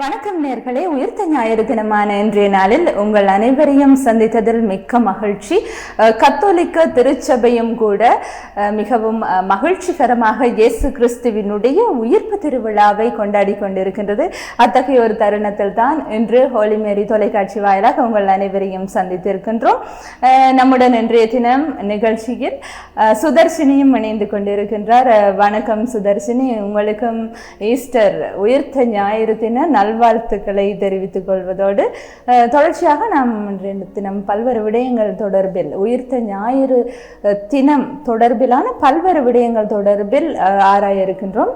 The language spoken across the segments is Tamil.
வணக்கம் நேர்களே. உயிர்த்த ஞாயிறு தினமான இன்றைய நாளில் உங்கள் அனைவரையும் சந்தித்ததில் மிக்க மகிழ்ச்சி. கத்தோலிக்க திருச்சபையும் கூட மிகவும் மகிழ்ச்சிகரமாக இயேசு கிறிஸ்துவினுடைய உயிர்ப்பு திருவிழாவை கொண்டாடி கொண்டிருக்கின்றது. அத்தகைய ஒரு தருணத்தில் தான் இன்று ஹோலி மேரி தொலைக்காட்சி வாயிலாக உங்கள் அனைவரையும் சந்தித்திருக்கின்றோம். நம்முடன் இன்றைய தினம் நிகழ்ச்சியில் அஹ், சுதர்ஷினியும் இணைந்து கொண்டிருக்கின்றார். வணக்கம் சுதர்ஷினி உங்களுக்கும் ஈஸ்டர் உயிர்த்த ஞாயிறு தின நல்வாழ்த்துக்களை தெரிவித்துக் கொள்வதோடு அஹ், தொடர்ச்சியாக நாம் இன்றைய தினம் பல்வேறு விடயங்கள் தொடர்பில் உயிர்த்த ஞாயிறு தினம் தொடர்பிலான பல்வேறு விடயங்கள் தொடர்பில் அஹ், ஆராய இருக்கின்றோம்.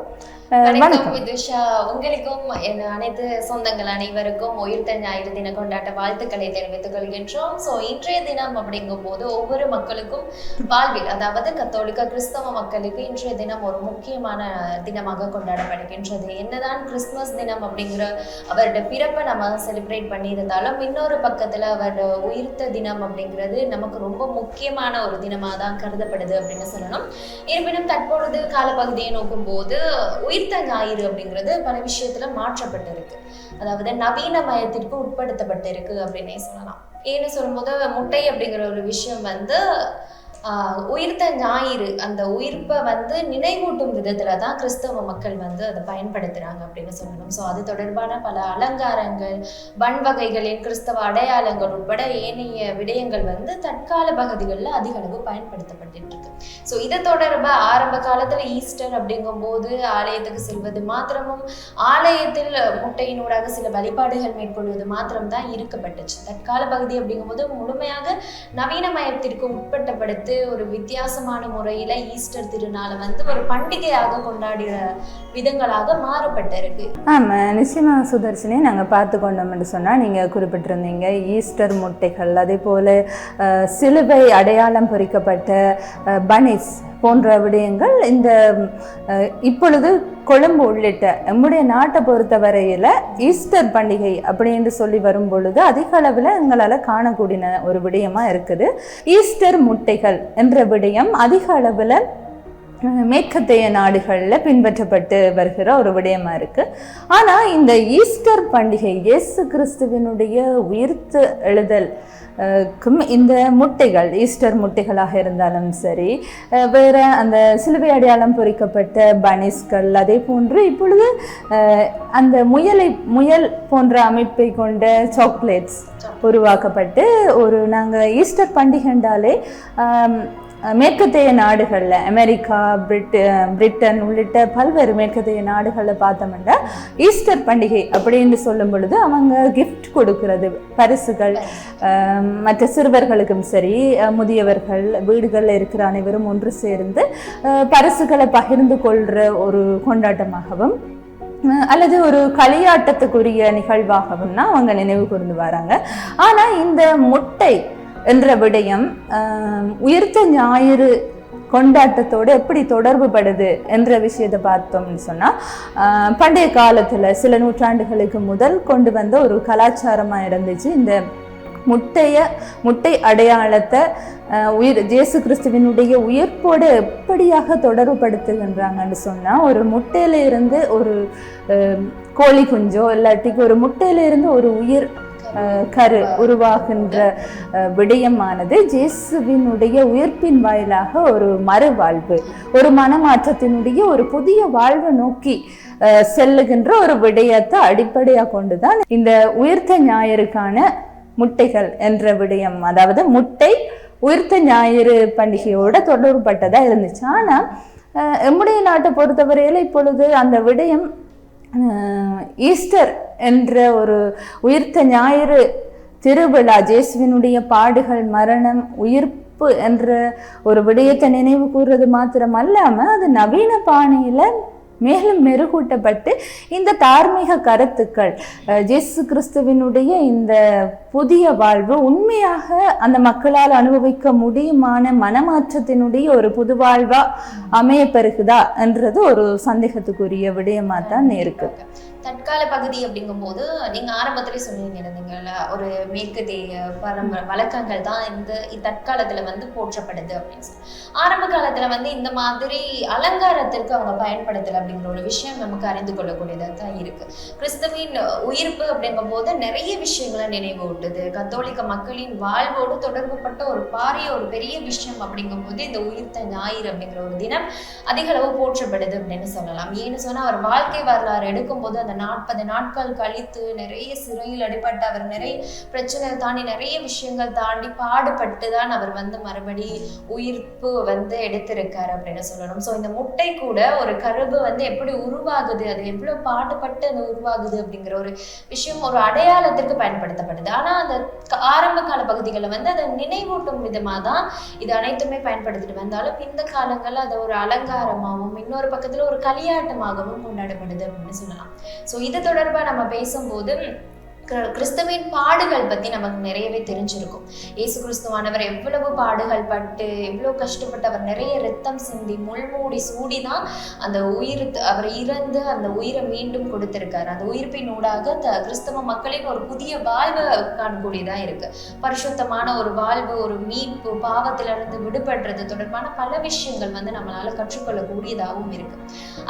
வணக்கம். விதுஷா உங்களுக்கும் அனைத்து சொந்தங்கள் அனைவருக்கும் உயிர்த்த ஞாயிறு தின கொண்டாட்ட வாழ்த்துக்களை தெரிவித்துக் கொள்கின்றோம். சோ இன்றைய தினம் அப்படிங்கும் போது ஒவ்வொரு மக்களுக்கும் வாழ்வில் அதாவது கத்தோலிக்க கிறிஸ்தவ மக்களுக்கு இன்றைய தினம் ஒரு முக்கியமான தினமாக கொண்டாடப்படுகின்றது. என்னதான் கிறிஸ்துமஸ் தினம் அப்படிங்கிற அவருடைய பிறப்பை நம்ம செலிப்ரேட் பண்ணியிருந்தாலும் இன்னொரு பக்கத்துல அவருடைய உயிர்த்த தினம் அப்படிங்கிறது நமக்கு ரொம்ப முக்கியமான ஒரு தினமாக தான் கருதப்படுது அப்படின்னு சொல்லணும். இருப்பினும் தற்பொழுது காலப்பகுதியை நோக்கும் போது உயிர்த்த ஞாயிறு அப்படிங்கிறது பல விஷயத்துல மாற்றப்பட்டிருக்கு. அதாவது நவீன மயத்திற்கு உட்படுத்தப்பட்டிருக்கு அப்படின்னே சொல்லலாம். ஏன்னு சொல்லும்போது முட்டை அப்படிங்கிற ஒரு விஷயம் வந்து உயிர்த்த ஞாயிறு அந்த உயிர்ப்பை வந்து நினைவூட்டும் விதத்துல தான் கிறிஸ்தவ மக்கள் வந்து அதை பயன்படுத்துறாங்க அப்படின்னு சொல்லணும். ஸோ அது தொடர்பான பல அலங்காரங்கள் பண் வகைகளின் கிறிஸ்தவ அடையாளங்கள் உட்பட ஏனைய விடயங்கள் வந்து தற்கால பகுதிகளில் அதிக அளவு பயன்படுத்தப்பட்டு இருக்கு ஸோ இது தொடர்பாக ஆரம்ப காலத்தில் ஈஸ்டர் அப்படிங்கும்போது ஆலயத்துக்கு செல்வது மாத்திரமும் ஆலயத்தில் முட்டையினூடாக சில வழிபாடுகள் மேற்கொள்வது மாத்திரம் தான் இருக்கப்பட்டுச்சு. தற்கால பகுதி அப்படிங்கும்போது முழுமையாக நவீனமயத்திற்கு உட்பட்டப்படுத்தி ஒரு வித்தியாசமான முறையில ஈஸ்டர் திருநாளை வந்து ஒரு பண்டிகையாக கொண்டாடிய விதங்களாக மாறப்பட்டிருக்கு. ஆமா நிச்சயமாக சுதர்ஷினி நாங்கள் பார்த்து கொண்டோம் என்று சொன்னால் நீங்கள் குறிப்பிட்டிருந்தீங்க ஈஸ்டர் முட்டைகள் அதே போல் சிலுவை அடையாளம் பொறிக்கப்பட்ட பனிஸ் போன்ற விடயங்கள் இந்த இப்பொழுது கொழும்பு உள்ளிட்ட நம்முடைய நாட்டை பொறுத்த வரையில் ஈஸ்டர் பண்டிகை அப்படின்னு சொல்லி வரும் பொழுது அதிக அளவில் எங்களால் காணக்கூடிய ஒரு விடயமாக இருக்குது. ஈஸ்டர் முட்டைகள் என்ற விடயம் அதிக அளவில் மேற்கத்தைய நாடுகளில் பின்பற்றப்பட்டு வருகிற ஒரு விடயமா இருக்கு. ஆனால் இந்த ஈஸ்டர் பண்டிகை இயேசு கிறிஸ்துவினுடைய உயிர்த்து எழுதல் இந்த முட்டைகள் ஈஸ்டர் முட்டைகளாக இருந்தாலும் சரி வேற அந்த சிலுவை அடையாளம் பொறிக்கப்பட்ட பனிஸ்கள் அதே போன்று இப்பொழுது அந்த முயலை முயல் போன்ற அமைப்பை கொண்ட சாக்லேட்ஸ் உருவாக்கப்பட்டு ஒரு நாங்கள் ஈஸ்டர் பண்டிகைண்டாலே மேற்கத்தைய நாடுகளில் அமெரிக்கா பிரிட்டு பிரிட்டன் உள்ளிட்ட பல்வேறு மேற்கத்தைய நாடுகளில் பார்த்தோம்னா ஈஸ்டர் பண்டிகை அப்படின்னு சொல்லும் பொழுது அவங்க கிஃப்ட் கொடுக்கிறது. பரிசுகள் மற்ற சிறுவர்களுக்கும் சரி முதியவர்கள் வீடுகளில் இருக்கிற அனைவரும் ஒன்று சேர்ந்து பரிசுகளை பகிர்ந்து கொள்கிற ஒரு கொண்டாட்டமாகவும் அல்லது ஒரு களியாட்டத்துக்குரிய நிகழ்வாகவும் தான் அவங்க நினைவு கூர்ந்து வராங்க. ஆனால் இந்த முட்டை என்ற விடயம் உயிர்த்த ஞாயிறு கொண்டாட்டத்தோடு எப்படி தொடர்பு படுது என்ற விஷயத்தை பார்த்தோம்னு சொன்னா பண்டைய காலத்துல சில நூற்றாண்டுகளுக்கு முதல் கொண்டு வந்த ஒரு கலாச்சாரமா இருந்துச்சு. இந்த முட்டைய முட்டை அடையாளத்தை உயிர் ஜேசு கிறிஸ்துவினுடைய உயிர்ப்போடு எப்படியாக தொடர்பு படுத்துகின்றாங்கன்னு சொன்னா ஒரு முட்டையில இருந்து ஒரு கோழி குஞ்சோ இல்லாட்டிக்கு ஒரு முட்டையில இருந்து ஒரு உயிர் கரு உருவாகின்ற விடயமானது ஜேசுவினுடைய உயிர்ப்பின் வாயிலாக ஒரு மறுவாழ்வு ஒரு மனமாற்றத்தினுடைய ஒரு புதிய வாழ்வை நோக்கி செல்லுகின்ற ஒரு விடயத்தை அடிப்படையாக கொண்டுதான் இந்த உயிர்த்த ஞாயிறுக்கான முட்டைகள் என்ற விடயம் அதாவது முட்டை உயிர்த்த ஞாயிறு பண்டிகையோட தொடர்பட்டதாக இருந்துச்சு. ஆனால் ஆஹ், எம்முடைய நாட்டை பொறுத்தவரையில் இப்பொழுது அந்த விடயம் ஈஸ்டர் என்ற ஒரு உயிர்த்த ஞாயிறு திருவிழா ஜேசுவினுடைய பாடுகள் மரணம் உயிர்ப்பு என்ற ஒரு விடயத்தை நினைவு கூறுறது மாத்திரம் அல்லாமல் அது நவீன பாணியில் மேலும் மெருகூட்டப்பட்டு இந்த தார்மீக கருத்துக்கள் ஜேசு கிறிஸ்துவினுடைய இந்த புதிய வாழ்வு உண்மையாக அந்த மக்களால் அனுபவிக்க முடியுமான மனமாற்றத்தினுடைய ஒரு புது வாழ்வா அமைய பெறுகுதா என்றது ஒரு சந்தேகத்துக்குரிய விடயமா தான் இருக்கு. தற்கால பகுதி அப்படிங்கும்போது நீங்க ஆரம்பத்திலே சொன்னீங்க இருந்தீங்கல்ல ஒரு மேற்கத்திய பரம்பரை வழக்கங்கள் தான் இந்த தற்காலத்துல வந்து போற்றப்படுது அப்படின்னு சொல்லி. ஆரம்ப காலத்துல வந்து இந்த மாதிரி அலங்காரத்திற்கு அவங்க பயன்படுத்தல அப்படிங்கிற ஒரு விஷயம் நமக்கு அறிந்து கொள்ளக்கூடியதாக தான் இருக்கு. கிறிஸ்துவின் உயிர்ப்பு அப்படிங்கும் போது நிறைய விஷயங்களை நினைவூட்டுது. கத்தோலிக்க மக்களின் வாழ்வோடு தொடர்புப்பட்ட ஒரு பாரிய ஒரு பெரிய விஷயம் அப்படிங்கும் போது இந்த உயிர்த்த ஞாயிறு அப்படிங்கிற ஒரு தினம் அதிக அளவு போற்றப்படுது அப்படின்னு சொல்லலாம். ஏன்னு சொன்னா அவர் வாழ்க்கை வரலாறு எடுக்கும்போது அந்த நாற்பது நாட்கள் கழித்து நிறைய சிறையில் அடிபட்டு அவர் நிறைய பிரச்சனை தாண்டி நிறைய விஷயங்கள் தாண்டி பாடுபட்டு தான் அவர் வந்து மறுபடி உயிர்ப்பு வந்து எடுத்திருக்காரு அப்படின்னு சொல்லணும். ஸோ இந்த முட்டை கூட ஒரு கருவு வந்து எப்படி உருவாகுது அது எவ்வளோ பாடுபட்டு அது உருவாகுது அப்படிங்கிற ஒரு விஷயம் ஒரு அடையாளத்திற்கு பயன்படுத்தப்படுது. ஆனால் அந்த க- ஆரம்ப கால பகுதிகளில் வந்து அதை நினைவூட்டும் விதமாக தான் இது அனைத்துமே பயன்படுத்திட்டு வந்தாலும் இந்த காலங்களில் அதை ஒரு அலங்காரமாகவும் இன்னொரு பக்கத்தில் ஒரு களியாட்டமாகவும் கொண்டாடப்படுது அப்படின்னு சொல்லலாம். ஸோ இது தொடர்பாக நம்ம பேசும்போது கிறிஸ்துவின் பாடுகள் பத்தி நமக்கு நிறையவே தெரிஞ்சிருக்கும். இயேசு கிறிஸ்துவானவர் எவ்வளவு பாடுகள் பட்டு எவ்வளவு கஷ்டப்பட்டு அவர் நிறைய ரத்தம் சிந்தி முள்மூடி சூடி தான் அந்த உயிர் அவர் இறந்து அந்த உயிரை மீண்டும் கொடுத்திருக்காரு. அந்த உயிர்ப்பின் ஊடாக த கிறிஸ்தவ மக்களின் ஒரு புதிய வாழ்வை காணக்கூடியதா இருக்கு. பரிசுத்தமான ஒரு வாழ்வு ஒரு மீட்பு பாவத்திலிருந்து விடுபடுறது தொடர்பான பல விஷயங்கள் வந்து நம்மளால கற்றுக்கொள்ளக்கூடியதாகவும் இருக்கு.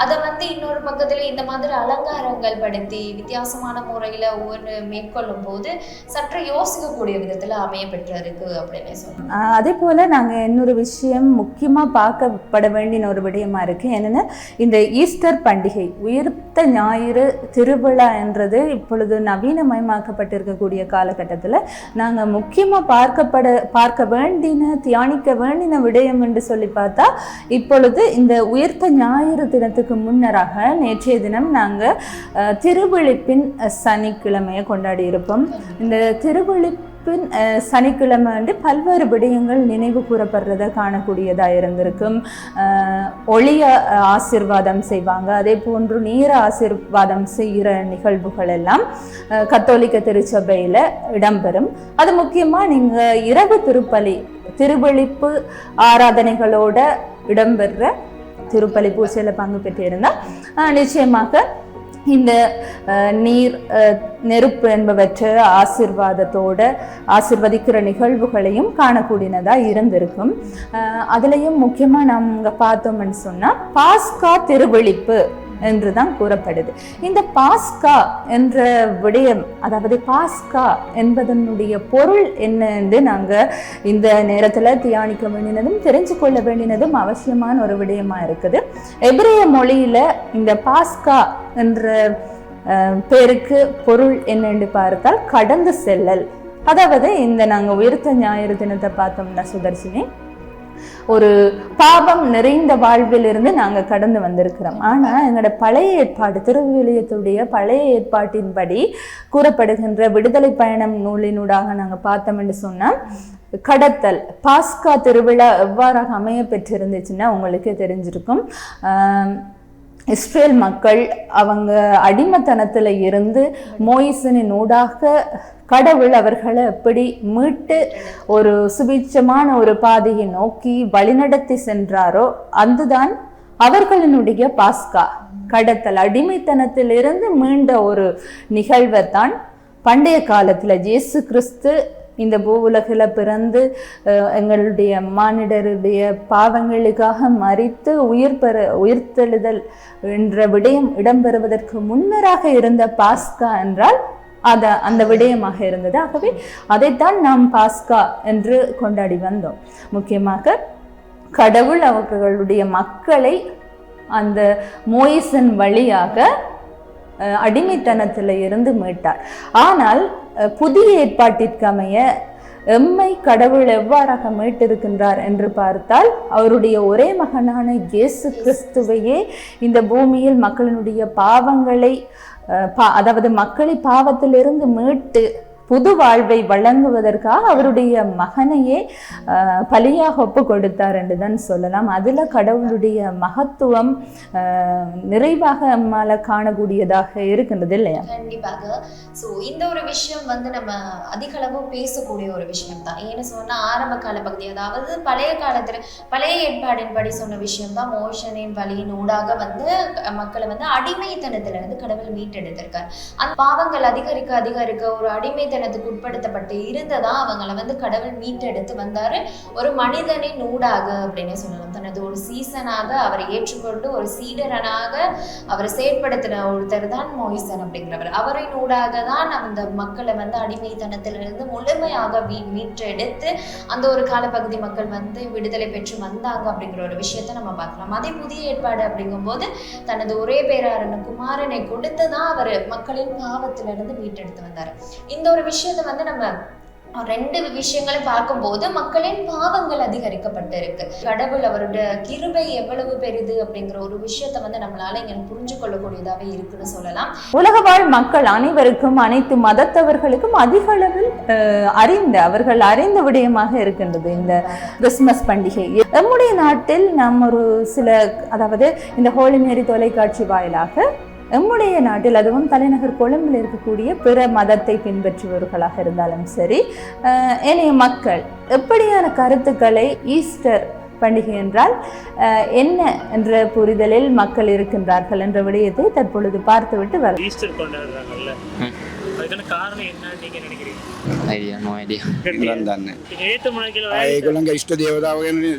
அதை வந்து இன்னொரு பக்கத்துல இந்த மாதிரி அலங்காரங்கள் படுத்தி வித்தியாசமான முறையில ஒவ்வொரு மேற்கொள்ளும் போது சற்று யோசிக்கக்கூடிய விதத்துல அமைய பெற்றிருக்கு அப்படின்னு சொல்லலாம் அதே போல் நாங்கள் இன்னொரு விஷயம் முக்கியமாக பார்க்கப்பட வேண்டிய ஒரு விடயமா இருக்குது என்னென்னா இந்த ஈஸ்டர் பண்டிகை உயிர்த்த ஞாயிறு திருவிழா என்றது இப்பொழுது நவீனமயமாக்கப்பட்டிருக்கக்கூடிய காலகட்டத்தில் நாங்கள் முக்கியமாக பார்க்கப்பட பார்க்க வேண்டின தியானிக்க வேண்டின விடயம் என்று சொல்லி பார்த்தா இப்பொழுது இந்த உயிர்த்த ஞாயிறு தினத்துக்கு முன்னராக நேற்றைய தினம் நாங்கள் திருவிழிப்பின் சனிக்கிழமையை கொண்டாடி இருப்போம் இந்த திருவிழிப்பின் சனிக்கிழமை வந்து பல்வேறு விடயங்கள் நினைவு கூறப்படுறத காணக்கூடியதாக இருந்திருக்கும். ஒளிய ஆசிர்வாதம் ஆசீர்வாதம் செய்வாங்க. அதே போன்று நீர ஆசீர்வாதம் செய்கிற நிகழ்வுகள் எல்லாம் கத்தோலிக்க திருச்சபையில் இடம்பெறும். அது முக்கியமாக நீங்கள் இரவு திருப்பலி திருவெளிப்பு ஆராதனைகளோட இடம்பெற திருப்பலி பூசையில் பங்கு பெற்றிருந்தால் நிச்சயமாக இந்த நீர் நெருப்பு என்பவற்றை ஆசிர்வாதத்தோட ஆசிர்வதிக்கிற நிகழ்வுகளையும் காணக்கூடியனதாக இருந்திருக்கும். அதுலேயும் முக்கியமாக நம்ம பார்த்தோம்னு சொன்னால் பாஸ்கா திருவிழிப்பு என்று தான் கூறப்படுது. இந்த பாஸ்கா என்ற விடயம் அதாவது பாஸ்கா என்பதனுடைய பொருள் என்ன என்று நாங்கள் இந்த நேரத்தில் தியானிக்க வேண்டினதும் தெரிஞ்சு கொள்ள வேண்டினதும் அவசியமான ஒரு விடயமா இருக்குது. எபிரேய மொழியில இந்த பாஸ்கா என்ற பேருக்கு பொருள் என்னென்று பார்த்தால் கடந்து செல்லல். அதாவது இந்த நாங்கள் உயிர்த்த ஞாயிறு தினத்தை பார்த்தோம்னா சுதர்சினி. ஒரு பாவம் நிறைந்த வாழ்விலிருந்து நாங்கள் கடந்து வந்திருக்கிறோம். ஆனால் எங்களோட பழைய ஏற்பாடு திருவிலியத்துடைய பழைய ஏற்பாட்டின்படி கூறப்படுகின்ற விடுதலை பயணம் நூலினூடாக நாங்கள் பார்த்தோம் என்று சொன்னால் கடத்தல் பாஸ்கா திருவிழா எவ்வாறாக அமைய பெற்றிருந்துச்சுன்னா உங்களுக்கு தெரிஞ்சிருக்கும். இஸ்ரேல் மக்கள் அவங்க அடிமைத்தனத்தில் இருந்து மோயிசனின் ஊடாக கடவுள் அவர்களை எப்படி மீட்டு ஒரு சுபிச்சமான ஒரு பாதையை நோக்கி வழிநடத்தி சென்றாரோ அதுதான் அவர்களினுடைய பாஸ்கா. கடத்தல் அடிமைத்தனத்திலிருந்து மீண்ட ஒரு நிகழ்வை தான் பண்டைய காலத்தில் ஜேசு கிறிஸ்து இந்த பூ உலகில் பிறந்து எங்களுடைய மானிடருடைய பாவங்களுக்காக மறித்து உயிர் பெற உயிர்த்தெழுதல் என்ற விடயம் இடம்பெறுவதற்கு முன்னராக இருந்த பாஸ்கா என்றால் அத அந்த விடயமாக இருந்தது. ஆகவே அதைத்தான் நாம் பாஸ்கா என்று கொண்டாடி வந்தோம். முக்கியமாக கடவுள் அவர்களுடைய மக்களை அந்த மோயிசன் வழியாக அடிமைத்தனத்தில் இருந்து மீட்டார். ஆனால் புதிய ஏற்பாட்டிற்கு அமைய எம்மை கடவுள் எவ்வாறாக மீட்டிருக்கின்றார் என்று பார்த்தால் அவருடைய ஒரே மகனான இயேசு கிறிஸ்துவையே இந்த பூமியில் மக்களினுடைய பாவங்களை பா அதாவது மக்களை பாவத்திலிருந்து மீட்டு புது வாழ்வை வழங்குவதற்காக அவருடைய மகனையே பலியாக ஒப்பு கொடுத்தார் என்று தான் சொல்லலாம். அதில் கடவுளுடைய மகத்துவம் நிறைவாக நம்மால காணக்கூடியதாக இருக்கின்றது இல்லையா? கண்டிப்பாக. ஸோ இந்த ஒரு விஷயம் வந்து நம்ம அதிகளவு பேசக்கூடிய ஒரு விஷயம் தான் ஏன்னு சொன்னால் ஆரம்ப கால பகுதி அதாவது பழைய காலத்தில் பழைய ஏற்பாடின்படி சொன்ன விஷயம் தான் மோஷனின் வழியின் ஊடாக வந்து மக்களை வந்து அடிமைத்தனத்திலிருந்து கடவுள் மீட்டெடுத்திருக்கார். அந்த பாவங்கள் அதிகரிக்க அதிகரிக்க ஒரு அடிமைத்தனத்துக்கு உட்படுத்தப்பட்டு இருந்ததா அவங்கள வந்து கடவுள் மீட்டெடுத்து வந்தார். ஒரு மனிதனின் ஊடாக அப்படின்னு சொல்லலாம். தனது ஒரு சீசனாக அவரை ஏற்றுக்கொண்டு ஒரு சீடரனாக அவரை செயற்படுத்தின ஒருத்தர் தான் மோயிசன் அப்படிங்கிறவர். அவரின் ஊடாக தான் அந்த மக்களை வந்து அடிமைத்தனத்திலிருந்து முழுமையாக மீ மீட்டெடுத்து அந்த ஒரு காலப்பகுதி மக்கள் வந்து விடுதலை பெற்று வந்தாங்க அப்படிங்கிற ஒரு விஷயத்த நம்ம பார்க்கலாம். அதே புதிய ஏற்பாடு அப்படிங்கும்போது தனது ஒரே பேராரன குமாரனை கொடுத்து தான் அவர் மக்களின் பாவத்திலிருந்து மீட்டெடுத்து வந்தார். இந்த ஒரு விஷயத்தை வந்து நம்ம ரெண்டு விஷயங்களை பார்க்கும்போது மக்களின் பாவங்கள் அதிகரிக்கப்பட்டு இருக்கு கடவுள் அவருடைய கிருபை எவ்வளவு பெரிது அப்படிங்கிற ஒரு விஷயத்த வந்து நம்மளால இங்க புரிஞ்சு கொள்ளக்கூடியதாவே இருக்குன்னு சொல்லலாம். உலக வாழ் மக்கள் அனைவருக்கும் அனைத்து மதத்தவர்களுக்கும் அதிக அளவில் அறிந்த அவர்கள் அறிந்த விடயமாக இருக்கின்றது இந்த கிறிஸ்துமஸ் பண்டிகை. நம்முடைய நாட்டில் நாம் ஒரு சில அதாவது இந்த ஹோலி மேரி தொலைக்காட்சி வாயிலாக நம்முடைய நாட்டில் அதுவும் தலைநகர் கொழும்பில் இருக்கக்கூடிய பிற மதத்தை பின்பற்றுபவர்களாக இருந்தாலும் சரி ஏனைய மக்கள் எப்படியான கருத்துக்களை ஈஸ்டர் பண்டிகை என்றால் என்ன என்ற புரிதலில் மக்கள் இருக்கின்றார்கள் என்ற விடயத்தை தற்பொழுது பார்த்துவிட்டு வர ஈஸ்டர் கொண்டாடுறாங்கல்ல. Idea no idea. ஏத்து மணக்கில் ஏகுலங்க இஷ்ட தேவதாவகன்னு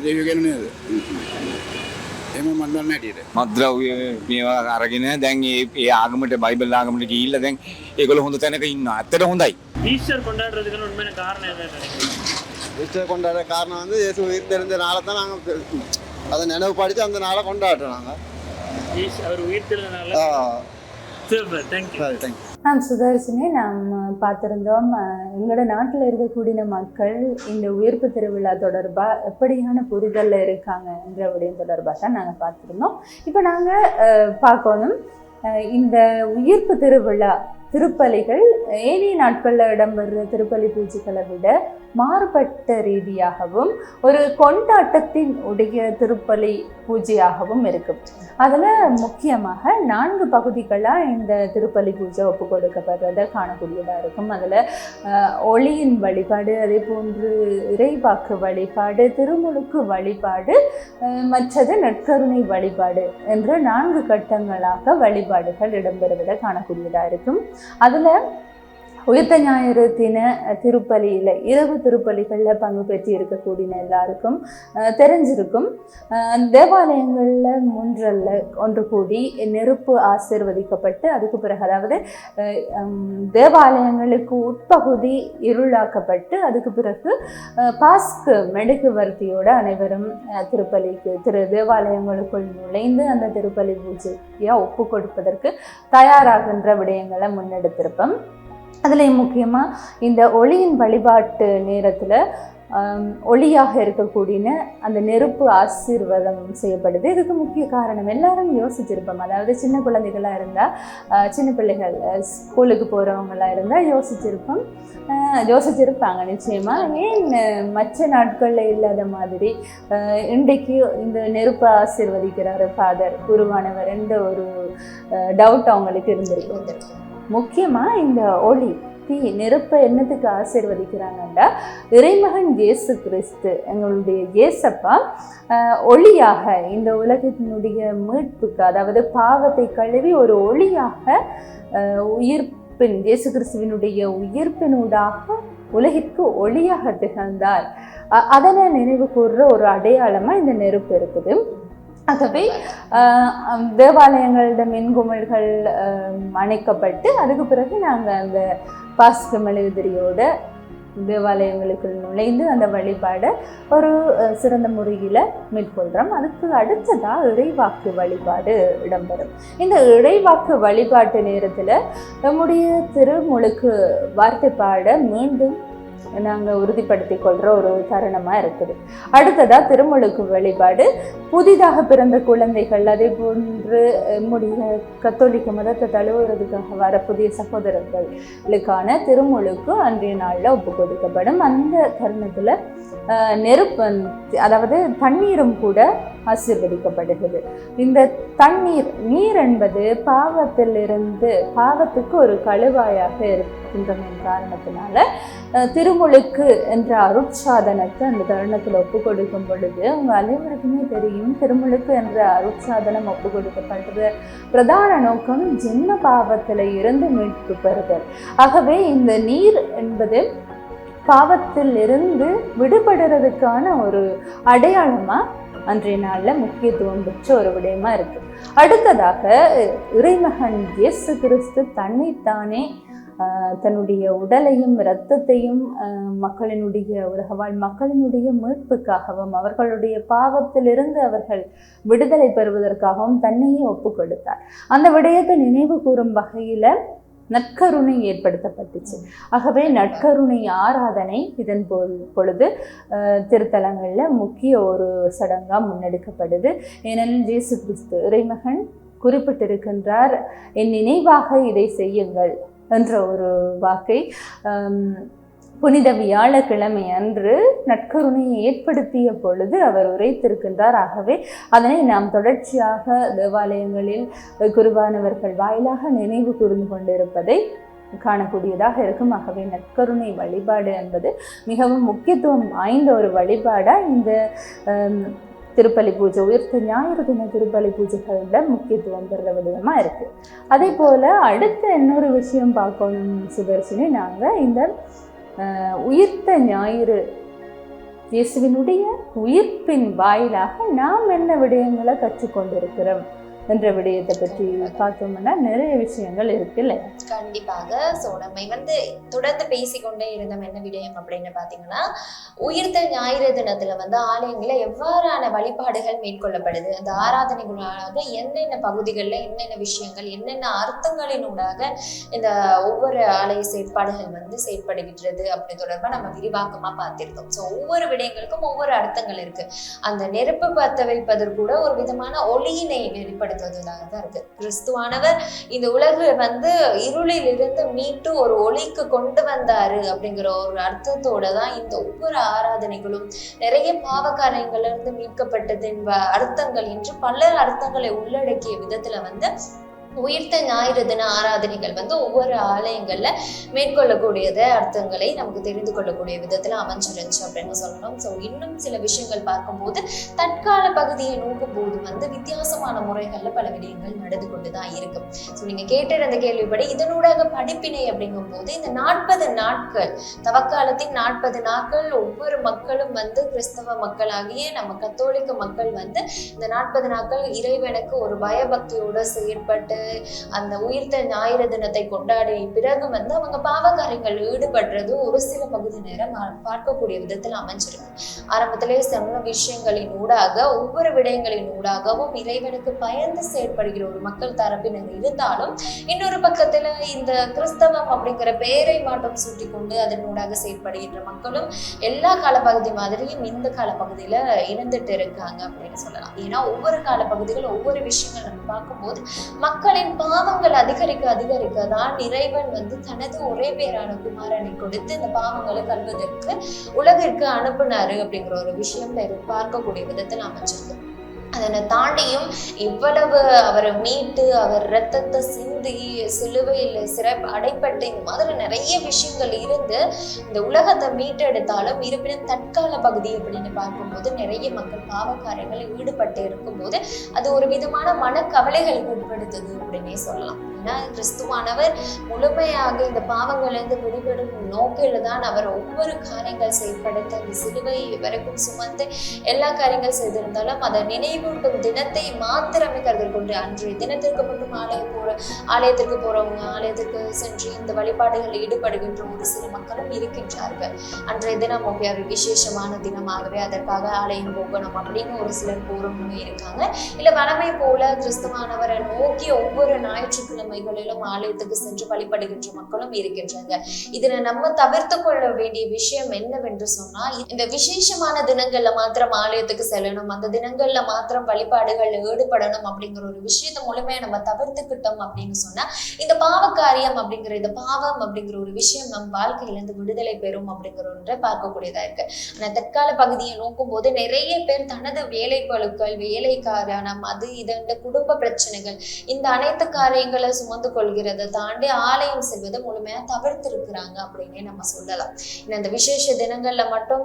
දෙවගෙන නේද එම මන්දන්න ඇටියට මද්‍රව්‍ය මේවා අරගෙන දැන් ඒ ඒ ආගමට බයිබල් ආගමට ගිහිල්ලා දැන් ඒගොල්ලෝ හොඳ තැනක ඉන්නවා. ඇත්තට හොඳයි. ஈஸ்டர் கொண்டாடுறதுக்கான உண்மையான காரணம் என்னன்னு நினைக்கிறீங்க இஷ்ட கொண்டாட காரணம் வந்து இயேசு உயிர் தெரிஞ்ச நாளை தான் நாங்கள் அதை நினைவு படித்து அந்த நாளை கொண்டாடுறோம் நாங்கள் ஈஸ் அவர் உயிர் திருந்தனால சூப்பர் தேங்க்யூ சரி தேங்க்யூ ஆ சுதர்சினே நாம் பார்த்துருந்தோம். எங்களோட நாட்டில் இருக்கக்கூடிய மக்கள் இந்த உயிர்ப்பு திருவிழா தொடர்பாக எப்படியான புரிதலில் இருக்காங்க என்ற விடயம் தொடர்பாக தான் நாங்கள் பார்த்துருந்தோம். இப்போ நாங்கள் பார்க்கணும். இந்த உயிர்ப்பு திருவிழா திருப்பலிகள் ஏனைய நாட்களில் இடம்பெறுற திருப்பலி பூஜைகளை விட மாறுபட்ட ரீதியாகவும் ஒரு கொண்டாட்டத்தின் உடைய திருப்பலி பூஜையாகவும் இருக்கும். அதில் முக்கியமாக நான்கு பகுதிகளாக இந்த திருப்பலி பூஜை ஒப்பு கொடுக்கப்படுறதை காணக்கூடியதாக இருக்கும். அதில் ஒளியின் வழிபாடு அதே போன்று இறைவாக்கு வழிபாடு திருமுழுக்கு வழிபாடு மற்றது நற்கருணை வழிபாடு என்ற நான்கு கட்டங்களாக வழிபாடுகள் இடம்பெறுவதை காணக்கூடியதாக இருக்கும். அதில் உயிர்த்த ஞாயிறு தின திருப்பலியில் இரவு திருப்பலிகளில் பங்கு பெற்று இருக்கக்கூடிய எல்லாருக்கும் தெரிஞ்சிருக்கும். தேவாலயங்களில் மூன்றல்ல ஒன்று கூடி நெருப்பு ஆசிர்வதிக்கப்பட்டு அதுக்கு பிறகு அதாவது தேவாலயங்களுக்கு உட்பகுதி இருளாக்கப்பட்டு அதுக்கு பிறகு பாஸ்கு பாஸ்கு மெழுகுவர்த்தியோட அனைவரும் திருப்பலிக்கு திரு தேவாலயங்களுக்குள் நுழைந்து அந்த திருப்பலி பூஜையை ஒப்பு கொடுப்பதற்கு தயாராகின்ற விடயங்களை முன்னெடுத்திருப்போம். அதில் முக்கியமாக இந்த ஒளியின் வழிபாட்டு நேரத்தில் ஒளியாக இருக்கக்கூடிய அந்த நெருப்பு ஆசீர்வாதம் செய்யப்படுது. இதுக்கு முக்கிய காரணம் எல்லாரும் யோசிச்சிருப்போம். அதாவது சின்ன குழந்தைகளாக இருந்தால் சின்ன பிள்ளைகள் ஸ்கூலுக்கு போகிறவங்களாக இருந்தால் யோசிச்சிருப்போம். யோசிச்சிருப்பாங்க நிச்சயமாக ஏன் மற்ற நாட்களில் இல்லாத மாதிரி இன்றைக்கு இந்த நெருப்பை ஆசீர்வதிக்கிறார் ஃபாதர் குருவானவர் என்ற ஒரு டவுட் அவங்களுக்கு இருந்திருக்கு முக்கியமாக இந்த ஒளி தீ நெருப்பை என்னத்துக்கு ஆசீர்வதிக்கிறாங்கன்னா இறைமகன் இயேசு கிறிஸ்து எங்களுடைய இயேசப்பா ஒளியாக இந்த உலகத்தினுடைய மீட்புக்கு அதாவது பாவத்தை கழுவி ஒரு ஒளியாக உயிர்ப்பின் இயேசு கிறிஸ்துவினுடைய உயிர்ப்பினூடாக உலகிற்கு ஒளியாக திகழ்ந்தார். அதனை நினைவு கூறுற ஒரு அடையாளமாக இந்த நெருப்பு இருக்குது. ஆகவே ஆஹ், தேவாலயங்களோட மின்குமிழ்கள் அணைக்கப்பட்டு அதுக்கு பிறகு நாங்கள் அந்த பாஸ்க மெழுகுதிரியோட தேவாலயங்களுக்குள் நுழைந்து அந்த வழிபாடை ஒரு சிறந்த முறையில் மேற்கொள்கிறோம் அதுக்கு அடுத்ததாக இறைவாக்கு வழிபாடு இடம்பெறும். இந்த இறைவாக்கு வழிபாட்டு நேரத்தில் நம்முடைய திருமுழுக்கு வார்த்தை பாட மீண்டும் நாங்கள் உறுதிப்படுத்திக் கொள்கிற ஒரு தருணமாக இருக்குது. அடுத்ததாக திருமுழுக்கு வழிபாடு. புதிதாக பிறந்த குழந்தைகள் அதே போன்று முடிய கத்தோலிக்க மதத்தை தழுவுறதுக்காக வர புதிய சகோதரர்களுக்கான திருமுழுக்கு அன்றைய நாளில் ஒப்பு கொடுக்கப்படும். அந்த தருணத்தில் நெருப்பு அதாவது தண்ணீரும் கூட ஆசீர்வதிக்கப்படுகிறது. இந்த தண்ணீர் நீர் என்பது பாவத்திலிருந்து பாவத்துக்கு ஒரு கழுவாயாக இருக்கின்றன காரணத்தினால திருமுழுக்கு என்ற அருட்சாதனத்தை அந்த தருணத்தில் ஒப்பு கொடுக்கும் பொழுது அவங்க அனைவருக்குமே தெரியும் திருமுழுக்கு என்ற அருட்சாதனம் ஒப்பு கொடுக்கப்படுறது பிரதான நோக்கம் ஜென்ம பாவத்தில் இருந்து மீட்பு பெறுதல் ஆகவே இந்த நீர் என்பது பாவத்தில் இருந்து விடுபடுறதுக்கான ஒரு அடையாளமாக அன்றைய நாளில் முக்கியத்துவம் பெற்ற ஒரு விடயமா இருக்கு. அடுத்ததாக இறைமகன் இயேசு கிறிஸ்து தன்னைத்தானே தன்னுடைய உடலையும் இரத்தத்தையும் மக்களினுடைய உலகவாழ் மக்களினுடைய மீட்புக்காகவும் அவர்களுடைய பாவத்திலிருந்து அவர்கள் விடுதலை பெறுவதற்காகவும் தன்னையே ஒப்பு கொடுத்தார் அந்த விடயத்தை நினைவு கூறும் வகையில் நற்கருணை ஏற்படுத்தப்பட்டுச்சு. ஆகவே நற்கருணை ஆராதனை இதன் பொழுது திருத்தலங்களில் முக்கிய ஒரு சடங்காக முன்னெடுக்கப்படுது. ஏனெனில் ஜேசு கிறிஸ்து இறைமகன் குறிப்பிட்டிருக்கின்றார் என் நினைவாக இதை செய்யுங்கள் என்ற ஒரு வாக்கை புனித வியாழக்கிழமை அன்று நற்கருணையை ஏற்படுத்திய பொழுது அவர் உரைத்திருக்கின்றார். ஆகவே அதனை நாம் தொடர்ச்சியாக தேவாலயங்களில் குருவானவர்கள் வாயிலாக நினைவு கூர்ந்து கொண்டிருப்பதை காணக்கூடியதாக இருக்கும். ஆகவே நற்கருணை வழிபாடு என்பது மிகவும் முக்கியத்துவம் வாய்ந்த ஒரு வழிபாடாக இந்த திருப்பலி பூஜை உயிர்த்த ஞாயிறு தின திருப்பலி பூஜைகளில் முக்கியத்துவம் பெற விதமாக இருக்குது அதே போல் அடுத்த இன்னொரு விஷயம் பார்க்கணும் சுதர்ஷினி. நாங்கள் இந்த உயிர்த்த ஞாயிறு. இயேசுவினுடைய உயிர்ப்பின் வாயிலாக நாம் என்ன விடயங்களை கற்றுக்கொண்டிருக்கிறோம்? என்ற விடயத்தை பற்றி பார்த்தோம்னா நிறைய விஷயங்கள் இருக்குல்ல கண்டிப்பாக ஸோ நம்ம வந்து தொடர்ந்து பேசிக்கொண்டே இருந்தோம் என்ன விடயம் அப்படின்னு பார்த்தீங்கன்னா உயிர்த்த ஞாயிறு தினத்துல வந்து ஆலயங்களில் எவ்வாறான வழிபாடுகள் மேற்கொள்ளப்படுது? அந்த ஆராதனைகளாக என்னென்ன பகுதிகளில் என்னென்ன விஷயங்கள் என்னென்ன அர்த்தங்களினூடாக இந்த ஒவ்வொரு ஆலய செயற்பாடுகள் வந்து செயற்படுகின்றது அப்படி தொடர்பாக நம்ம விரிவாக்கமாக பார்த்திருந்தோம். ஸோ ஒவ்வொரு விடயங்களுக்கும் ஒவ்வொரு அர்த்தங்கள் இருக்கு. அந்த நெருப்பு பற்ற வைப்பதற்கு கூட ஒரு விதமான ஒளியினை வெளிப்படுத்துவதாக தான் இருக்கு கிறிஸ்துவானவர் இந்த உலக வந்து இருளில் இருந்து மீட்டு ஒரு ஒளிக்கு கொண்டு வந்தாரு அப்படிங்கிற ஒரு அர்த்தத்தோட தான் இந்த ஒவ்வொரு ஆராதனைகளும் நிறைய பாவக்காரங்களிலிருந்து மீட்கப்பட்டதின் அர்த்தங்கள் என்று பல அர்த்தங்களை உள்ளடக்கிய விதத்துல வந்து உயிர்த்த ஞாயிறு தின ஆராதனைகள் வந்து ஒவ்வொரு ஆலயங்கள்ல மேற்கொள்ளக்கூடியத அர்த்தங்களை நமக்கு தெரிந்து கொள்ளக்கூடிய விதத்துல அமைஞ்சிருந்துச்சு அப்படின்னு சொல்லணும். ஸோ இன்னும் சில விஷயங்கள் பார்க்கும்போது தற்கால பகுதியை நோக்கும் போது வந்து வித்தியாசமான முறைகள்ல பல விடயங்கள் நடந்து கொண்டு தான் ஸோ நீங்க கேட்டிருந்த கேள்விப்படி இதனூடாக படிப்பினை அப்படிங்கும் போது இந்த நாற்பது நாட்கள் தவக்காலத்தின் நாற்பது நாட்கள் ஒவ்வொரு மக்களும் வந்து கிறிஸ்தவ மக்களாகிய நம்ம கத்தோலிக்க மக்கள் வந்து இந்த நாற்பது நாட்கள் இறைவனுக்கு ஒரு பயபக்தியோட செயற்பட்டு அந்த உயிர்த்த ஞாயிறு தினத்தை கொண்டாடிய பிறகு வந்து அவங்க பாவகாரியங்கள் ஈடுபடுறது ஒரு சில பகுதி நேரம் பார்க்கக்கூடிய விதத்தில் அமைஞ்சிருக்கு. ஆரம்பத்திலே சொன்ன விஷயங்களின் ஊடாக ஒவ்வொரு விடயங்களின் ஊடாகவும் இறைவனுக்கு பயந்து செயற்படுகிற ஒரு மக்கள் தரப்பினர் இருந்தாலும் இன்னொரு பக்கத்துல இந்த கிறிஸ்தவம் அப்படிங்கிற பெயரை மாட்டம் சூட்டி கொண்டு ஊடாக செயற்படுகின்ற மக்களும் எல்லா காலப்பகுதி மாதிரியும் இந்த காலப்பகுதியில இணைந்துட்டு இருக்காங்க அப்படின்னு சொல்லலாம். ஏன்னா ஒவ்வொரு காலப்பகுதிகள் ஒவ்வொரு விஷயங்கள் நம்ம பார்க்கும்போது மக்கள் மக்களின் பாவங்கள் அதிகரிக்க அதிகரிக்க தான் இறைவன் வந்து தனது ஒரே பேரான குமாரனை கொடுத்து இந்த பாவங்களை கல்வதற்கு உலகிற்கு அனுப்புனாரு அப்படிங்கிற ஒரு விஷயம் பார்க்கக்கூடிய விதத்தில் அமைச்சிருக்கு. அதனை தாண்டியும் இவ்வளவு அவரை மீட்டு அவர் ரத்தத்தை சிந்தி சிலுவையில் சிறப்பு அடைப்பட்டு இந்த மாதிரி நிறைய விஷயங்கள் இருந்து இந்த உலகத்தை மீட்டெடுத்தாலும் இருப்பினும் தற்கால பகுதி அப்படின்னு பார்க்கும்போது நிறைய மக்கள் பாவக்காரியங்களில் ஈடுபட்டு இருக்கும்போது அது ஒரு விதமான மனக்கவலைகளுக்கு உட்படுத்துது அப்படின்னே சொல்லலாம். ஏன்னா கிறிஸ்துவானவர் முழுமையாக இந்த பாவங்களிலிருந்து விடுபடும் நோக்கில் தான் அவர் ஒவ்வொரு காரியங்கள் செயல்படுத்த அந்த சிலுவை வரைக்கும் சுமந்து எல்லா காரியங்கள் செய்திருந்தாலும் அதை நினைவு நினைவூட்டும் தினத்தை மாத்திரமே கருதல் கொண்டு அன்றைய தினத்திற்கு மட்டும் ஆலய போற ஆலயத்திற்கு போறவங்க ஆலயத்திற்கு சென்று இந்த வழிபாடுகளில் ஈடுபடுகின்ற ஒரு சில மக்களும் இருக்கின்றார்கள். அன்றைய தினம் ஓகே விசேஷமான தினமாகவே அதற்காக ஆலயம் போகணும் அப்படின்னு ஒரு சிலர் போறவங்க இருக்காங்க. இல்ல வளமை போல கிறிஸ்துவானவரை நோக்கி ஒவ்வொரு ஞாயிற்றுக்கிழமைகளிலும் ஆலயத்துக்கு சென்று வழிபடுகின்ற மக்களும் இருக்கின்றாங்க இதுல நம்ம தவிர்த்து கொள்ள வேண்டிய விஷயம் என்னவென்று சொன்னா இந்த விசேஷமான தினங்கள்ல மாத்திரம் ஆலயத்துக்கு செல்லணும். அந்த தினங்கள்ல மாத்திரம் வழிபாடுகள்ல ஈடுபடணும் அப்படிங்கிற ஒரு விஷயத்த முழுமையா நம்ம தவிர்த்துக்கிட்டோம் அப்படின்னு சொன்னா இந்த பாவக்காரியம் அப்படிங்கிற இந்த பாவம் அப்படிங்கிற ஒரு விஷயம் நம் வாழ்க்கையில இருந்து விடுதலை பெறும் அப்படிங்கிற ஒன்றை பார்க்கக்கூடியதா இருக்கு. ஆனா தற்கால பகுதியை நோக்கும் போது நிறைய பேர் தனது வேலை பழுக்கள் வேலைக்காரணம் அது இதன் குடும்ப பிரச்சனைகள் இந்த அனைத்து காரியங்களை சுமந்து கொள்கிறதை தாண்டி ஆலயம் செல்வதை முழுமையா தவிர்த்திருக்கிறாங்க அப்படின்னே நம்ம சொல்லலாம். இந்த விசேஷ தினங்கள்ல மட்டும்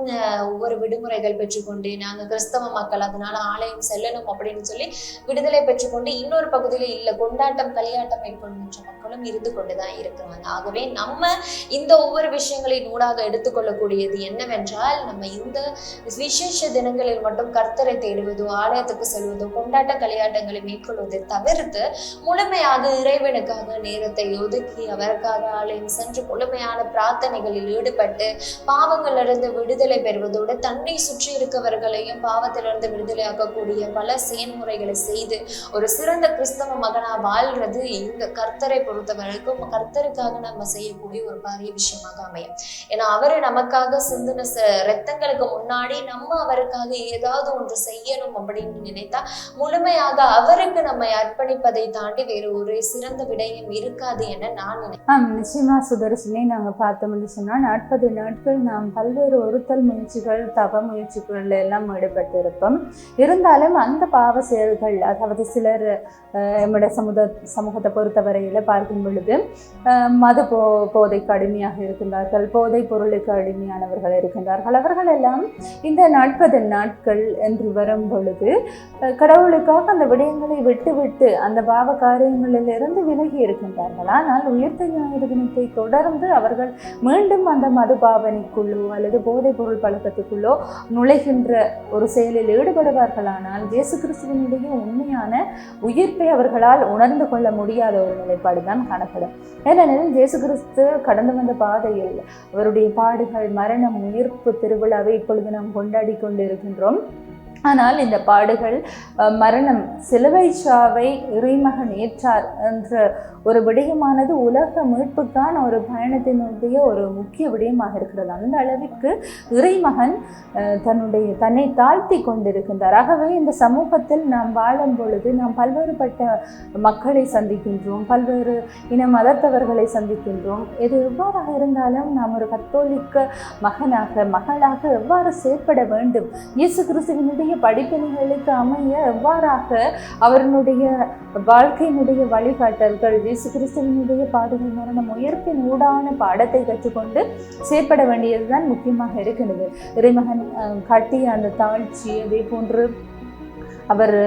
ஒவ்வொரு விடுமுறைகள் பெற்றுக்கொண்டு நாங்க கிறிஸ்தவ மக்கள் அதனால ஆலயம் செல்லணும் அப்படின்னு சொல்லி விடுதலை பெற்றுக்கொண்டு இன்னொரு பகுதியில் இல்லை கொண்டாட்டம் களியாட்டம் மேற்கொள்கின்ற மக்களும் இருந்து கொண்டுதான் இருக்கிறாங்க. ஆகவே நம்ம இந்த ஒவ்வொரு விஷயங்களின் ஊடாக எடுத்துக்கொள்ளக்கூடியது என்னவென்றால் நம்ம இந்த விசேஷ தினங்களில் மட்டும் கர்த்தரை தேடுவதோ ஆலயத்துக்கு செல்வதோ கொண்டாட்ட களியாட்டங்களை மேற்கொள்வதை தவிர்த்து முழுமையாக இறைவனுக்காக நேரத்தை ஒதுக்கி அவருக்காக ஆலயம் சென்று முழுமையான பிரார்த்தனைகளில் ஈடுபட்டு பாவங்களிலிருந்து விடுதலை பெறுவதோடு தன்னை சுற்றி இருக்கவர்களையும் பாவத்திலிருந்து விடுதலையாக்கக்கூடிய பல செயல்முறைகளை செய்து ஒரு சிறந்த கிறிஸ்தவ மகனா வாழ்றது இந்த கர்த்தரை பொறுத்த வரைக்கும் கர்த்தருக்காக நம்ம செய்யக்கூடிய ஒரு பாரிய விஷயமாக அமையும். ஏன்னா அவரு நமக்காக சிந்தின ச- ரத்தங்களுக்கு முன்னாடி நம்ம அவருக்காக ஏதாவது ஒன்று செய்யணும் அப்படின்னு நினைத்தா முழுமையாக அவருக்கு நம்மை அர்ப்பணிப்பதை தாண்டி வேறு ஒரு சிறந்த விடயம் இருக்காது என நான் நினைக்கிறேன். நிச்சயமா சுதர்சினி நாங்கள் பார்த்தோம்னு சொன்னால் நாற்பது நாட்கள் நாம் பல்வேறு ஒருத்தல் முயற்சிகள் தவ முயற்சிகள் எல்லாம் ஈடுபட்டிருப்போம். இருந்தாலும் அந்த பாவ செயல்கள் அதாவது சிலர் நம்முடைய சமுத சமூகத்தை பொறுத்தவரையில் பார்க்கும் பொழுது மத போ போதைக்கு அடிமையாக இருக்கின்றார்கள் போதைப் பொருளுக்கு அடிமையானவர்கள் இருக்கின்றார்கள். அவர்கள் எல்லாம் இந்த நாற்பது நாட்கள் என்று வரும் பொழுது கடவுளுக்காக அந்த விடயங்களை விட்டுவிட்டு அந்த பாவ காரியங்களிலிருந்து விலகி இருக்கின்றார்கள். ஆனால் உயர்த்த ஞாயிறு தினத்தை தொடர்ந்து அவர்கள் மீண்டும் அந்த மதுபாவனைக்குள்ளோ அல்லது போதைப் பொருள் பழக்கத்துக்குள்ளோ நுழைகின்ற ஒரு செயலில் ஈடுபடுவார்களானால் இயேசு கிறிஸ்துவனுடைய உண்மையான உயிர்ப்பை அவர்களால் உணர்ந்து கொள்ள முடியாத ஒரு நிலைப்பாடு தான் காணப்படும் ஏனெனில் இயேசு கிறிஸ்து கடந்து வந்த பாதையில் அவருடைய பாடுகள் மரணம் உயிர்ப்பு திருவிழாவை இப்பொழுது நாம் கொண்டாடி கொண்டு இருக்கின்றோம் ஆனால் இந்த பாடுகள் மரணம் சிலுவை சாவை இறைமகன் ஏற்றார் என்ற ஒரு விடயமானது உலக மீட்புக்கான ஒரு பயணத்தினுடைய ஒரு முக்கிய விடயமாக இருக்கிறது. அந்த அளவிற்கு இறைமகன் தன்னுடைய தன்னை தாழ்த்தி கொண்டிருக்கின்றார். ஆகவே இந்த சமூகத்தில் நாம் வாழும் பொழுது நாம் பல்வேறுபட்ட மக்களை சந்திக்கின்றோம் பல்வேறு இன மதத்தவர்களை சந்திக்கின்றோம். இது எவ்வாறாக இருந்தாலும் நாம் ஒரு கத்தோலிக்க மகனாக மகளாக எவ்வாறு செயற்பட வேண்டும்? இயேசு கிறிஸ்துவனுடைய படிப்பினைகளுக்கு அமைய எவ்வாறாக அவர்களுடைய வாழ்க்கையினுடைய வழிகாட்டல்கள் இயேசு கிறிஸ்துவனுடைய பாடுகள் மரணம் உயர்ப்பின் ஊடான பாடத்தை கற்றுக்கொண்டு செயற்பட வேண்டியதுதான் முக்கியமாக இருக்கின்றது. இறைமகன் அஹ், காட்டிய அந்த தாழ்ச்சி அதே போன்று அவர்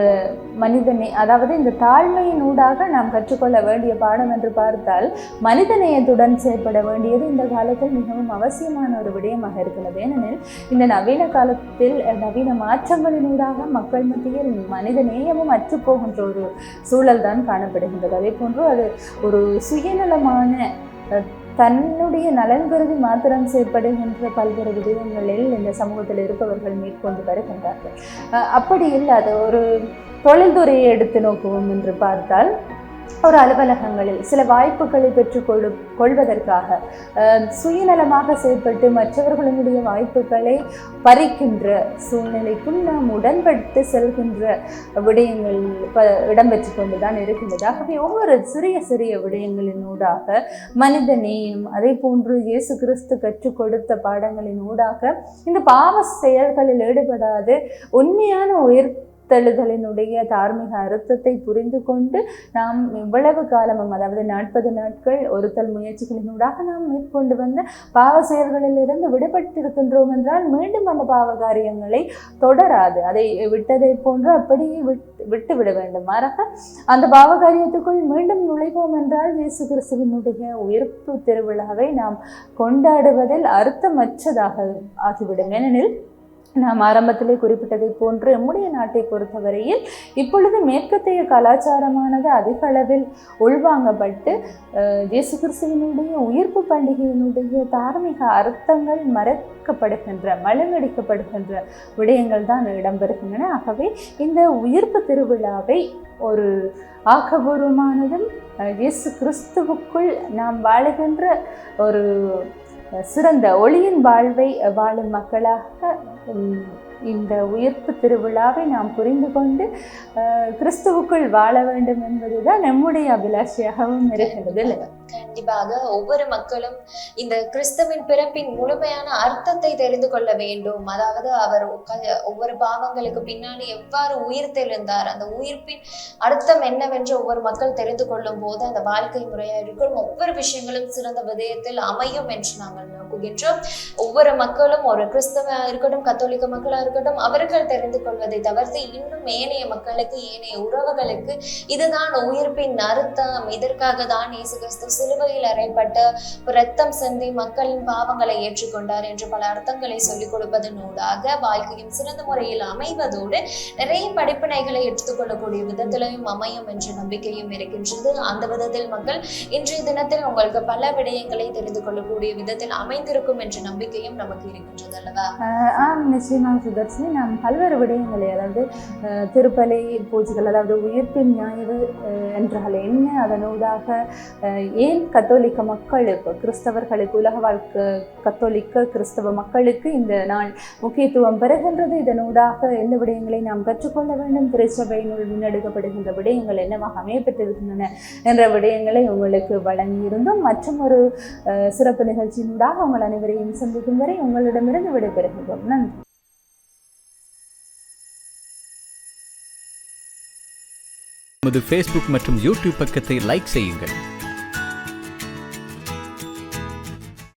மனிதனை அதாவது இந்த தாழ்மையின் ஊடாக நாம் கற்றுக்கொள்ள வேண்டிய பாடம் என்று பார்த்தால் மனிதநேயத்துடன் செயற்பட வேண்டியது இந்த காலத்தில் மிகவும் அவசியமான ஒரு விடயமாக இருக்கிறது. ஏனெனில் இந்த நவீன காலத்தில் நவீன மாற்றங்களினூடாக மக்கள் மத்தியில் மனித நேயமும் அற்றுப்போகின்ற ஒரு சூழல் தான் காணப்படுகின்றது. அதே போன்று அது ஒரு சுயநலமான தன்னுடைய நலன் கருதி மாத்திரம் செயற்படுகின்ற பல்வேறு விடயங்களில் இந்த சமூகத்தில் இருப்பவர்கள் மேற்கொண்டு வருகின்றார்கள். அப்படி இல்லாத ஒரு தொழில்துறையை எடுத்து நோக்குவோம் என்று பார்த்தால் ஒரு அலுவலகங்களில் சில வாய்ப்புகளை பெற்றுக்கொள்ளு கொள்வதற்காக சுயநலமாக செயல்பட்டு மற்றவர்களுடைய வாய்ப்புகளை பறிக்கின்ற சூழ்நிலைக்கும் நாம் உடன்பட்டு செல்கின்ற விடயங்கள் ப இடம்பெற்று கொண்டு தான் இருக்கின்றது. ஆகவே ஒவ்வொரு சிறிய சிறிய விடயங்களின் ஊடாக மனித நேயம் அதே போன்று இயேசு கிறிஸ்து கற்றுக் கொடுத்த பாடங்களின் ஊடாக இந்த பாவ செயல்களில் ஈடுபடாது உண்மையான தழுதலினுடைய தார்மீக அர்த்தத்தை புரிந்து கொண்டு நாம் இவ்வளவு காலமும் அதாவது நாற்பது நாட்கள் ஒருத்தல் முயற்சிகளினூடாக நாம் மேற்கொண்டு வந்த பாவ செயல்களிலிருந்து விடுபட்டிருக்கின்றோம் என்றால் மீண்டும் அந்த பாவ காரியங்களை தொடராது. அதை விட்டதை போன்று அப்படியே விட்டு விட்டு விட வேண்டும். மாறாக அந்த பாவ காரியத்துக்குள் மீண்டும் நுழைவோம் என்றால் இயேசு கிறிஸ்துவனுடைய உயிர்ப்பு திருவிழாவை நாம் கொண்டாடுவதில் அர்த்தமற்றதாக ஆகிவிடும். ஏனெனில் நாம் ஆரம்பத்திலே குறிப்பிட்டதை போன்று நம்முடைய நாட்டை பொறுத்தவரையில் இப்பொழுது மேற்கத்தைய கலாச்சாரமானது அதிக அளவில் உள்வாங்கப்பட்டு இயேசு கிறிஸ்துவினுடைய உயிர்ப்பு பண்டிகையினுடைய தார்மீக அர்த்தங்கள் மறக்கப்படுகின்ற மழுங்கடிக்கப்படுகின்ற விடயங்கள் தான் இடம்பெறுகின்றன. ஆகவே இந்த உயிர்ப்பு திருவிழாவை ஒரு ஆக்கபூர்வமானதும் இயேசு கிறிஸ்துவுக்குள் நாம் வாழுகின்ற ஒரு சிறந்த ஒளியின் வாழ்வை வாழும் மக்களாக 嗯。இந்த உயிர்ப்பு திருவிழாவை நாம் புரிந்து கொண்டு கிறிஸ்துவுக்குள் வாழ வேண்டும் என்பதுதான் நம்முடைய அபிலாஷையாகவும் இருக்கிறது கண்டிப்பாக ஒவ்வொரு மக்களும் இந்த கிறிஸ்துவின் பிறப்பின் முழுமையான அர்த்தத்தை தெரிந்து கொள்ள வேண்டும். அதாவது அவர் க- ஒவ்வொரு பாவங்களுக்கு பின்னாடி எவ்வாறு உயிர் தெழுந்தார் அந்த உயிர்ப்பின் அர்த்தம் என்னவென்று ஒவ்வொரு மக்கள் தெரிந்து கொள்ளும் போது அந்த வாழ்க்கை முறையா இருக்கும். ஒவ்வொரு விஷயங்களும் சிறந்த விதயத்தில் அமையும் என்று நாங்கள் நோக்குகின்றோம் ஒவ்வொரு மக்களும் ஒரு கிறிஸ்தவ இருக்கட்டும் கத்தோலிக்க மக்களாக இருக்கட்டும் அவர்கள் தெரிந்து கொள்வதை தவிர்த்து இன்னும் ஏனைய மக்களுக்கு ஏனைய உறவுகளுக்கு இதுதான் உயிர்ப்பின் அர்த்தம். இதற்காக தான் இயேசு கிறிஸ்து சிலுவையில் அறைப்பட்டு ரத்தம் சிந்தி மக்களின் பாவங்களை ஏற்றுக்கொண்டார் என்று பல அர்த்தங்களை சொல்லிக் கொடுப்பதனூடாக வாழ்க்கையும் சிறந்த முறையில் அமைவதோடு நிறைய படிப்பினைகளை எடுத்துக்கொள்ளக்கூடிய விதத்திலையும் அமையும் என்ற நம்பிக்கையும் இருக்கின்றது. அந்த விதத்தில் மக்கள் இன்றைய தினத்தில் உங்களுக்கு பல விடயங்களை தெரிந்து கொள்ளக்கூடிய விதத்தில் அமைந்திருக்கும் என்ற நம்பிக்கையும் நமக்கு இருக்கின்றது அல்லவா? நிச்சயமாக வச்சு நாம் பல்வேறு விடயங்களை அதாவது திருப்பலை பூஜைகள் அதாவது உயிர்ப்பின் ஞாயிறு என்றால் என்ன? அதனூடாக ஏன் கத்தோலிக்க மக்களுக்கு கிறிஸ்தவர்களுக்கு உலக வாழ்க்கை கத்தோலிக்க கிறிஸ்தவ மக்களுக்கு இந்த நாள் முக்கியத்துவம் பெறுகின்றது? இதனூடாக எந்த விடயங்களை நாம் கற்றுக்கொள்ள வேண்டும்? திருச்சபையினுள் முன்னெடுக்கப்படுகின்ற விடயங்கள் என்னவாக அமையப்பட்டிருக்கின்றன என்ற விடயங்களை உங்களுக்கு வழங்கியிருந்தோம். மற்றும் ஒரு சிறப்பு சிறப்பு நிகழ்ச்சியினூடாக உங்கள் அனைவரையும் சந்திக்கும் வரை உங்களிடமிருந்து விடைபெறுகின்றோம். நன்றி. நமது ஃபேஸ்புக் மற்றும் யூடியூப் பக்கத்தை லைக் செய்யுங்கள்.